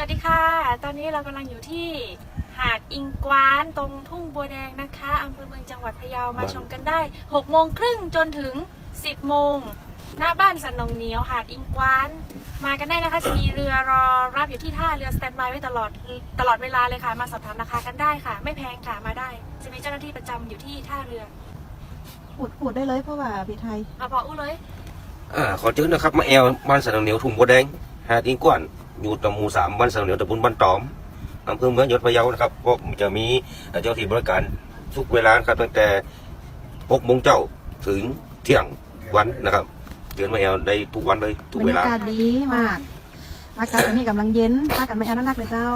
วัสดีค่ะ ตอนนี้เรากำลังอยู่ที่หาดอิงกวานตรงทุ่งบัวแดงนะคะอำเภอเมืองจังหวัดพะเยา มาชมกันได้6โมงครึ่งจนถึง 10โมงหน้าบ้านสันนงเหนียวหาดอิงกวาน มากันได้นะคะจะมีเรือรอรับอยู่ที่ท่าเรือสแตนบายไว้ตลอดตลอดเวลาเลยค่ะ มาสอบถามราคากันได้ค่ะ ไม่แพงค่ะมาได้ จะมีเจ้าหน้าที่ประจำอยู่ที่ท่าเรือพูดพูดได้เลยเพราะว่าพี่ไทย เอาพออู้เลย อ่าขอเชิญนะครับ มาแอลบ้านสันเหนียวทุ่งบัวแดงหาดอิงกวน อยู่ตำหมู่สามบ้านสันเหนียวตำบลบ้านตอมอำเภอเมืองยศพะเยานะครับก็จะมีเจ้าที่บริการทุกเวลาครับตั้งแต่6โมงเจ้าถึงเที่ยงวันนะครับเชิญมาแอลได้ทุกวันเลยทุกบรเวรยาลากาศดีมากอากาศตอนนี้กำลังเย็นพากันมาแอลน่ารักเลยเจ้า